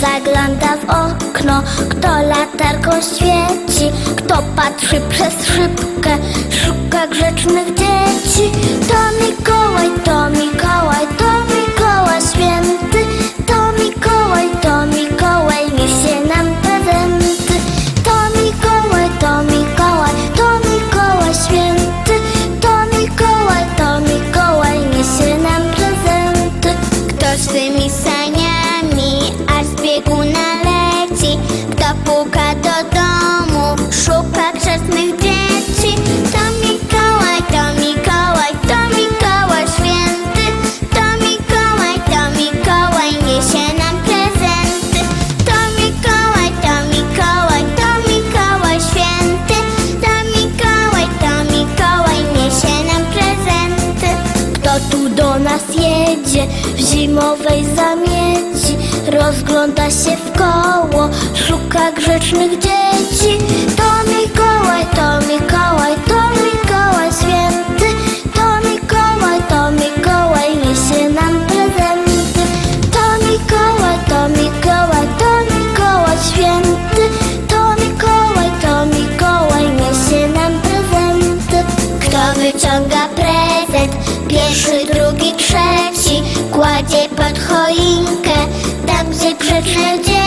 zagląda w okno Kto latarką świeci Kto patrzy przez szybkę Szuka grzecznych jedzie w zimowej zamieci, rozgląda się w koło, szuka grzecznych dzieci. To Mikołaj, to Mikołaj, to Mikołaj święty, to Mikołaj, to Mikołaj, niesie nam prezenty. To Mikołaj, to Mikołaj, to Mikołaj święty, to Mikołaj, to Mikołaj, niesie nam prezenty. Kto wyciąga prezent? Pierwszy, drugi, trzeci. Kładzie pod choinkę Tam, gdzie grzeczne dzieci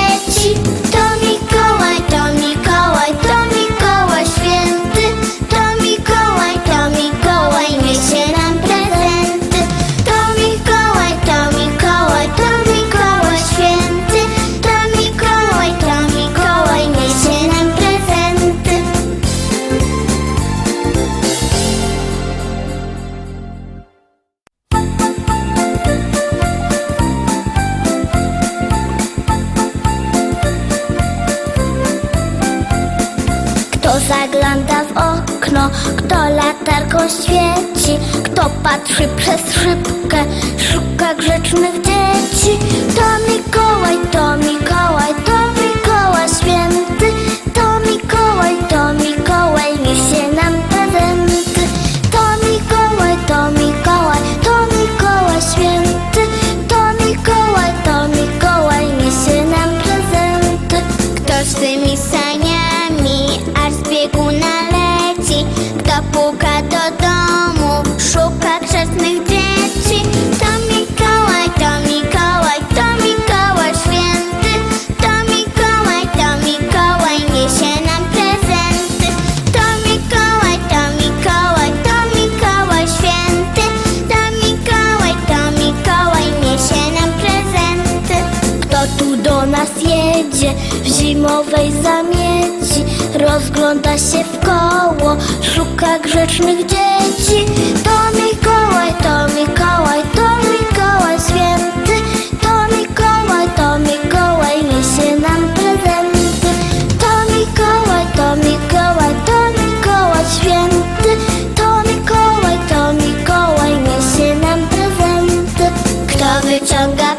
zagląda w okno, kto latarką świeci, kto patrzy przez szybkę, szuka grzecznych dzieci. To Mikołaj, to Mikołaj, to Mikołaj święty, to Mikołaj, to Mikołaj, niesie nam prezenty. To Mikołaj, to Mikołaj, to Mikołaj święty, to Mikołaj, to Mikołaj, niesie nam prezenty. Kto z tymi saniami, zimowej zamieci, rozgląda się w koło, szuka grzecznych dzieci. To Mikołaj, to Mikołaj, to Mikołaj święty, to Mikołaj, to Mikołaj, niesie nam prezenty. To Mikołaj, to Mikołaj, to Mikołaj święty, to Mikołaj, to Mikołaj, niesie nam prezenty. Kto wyciąga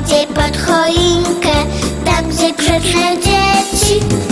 bardziej pod choinkę, tam gdzie krzyczą dzieci.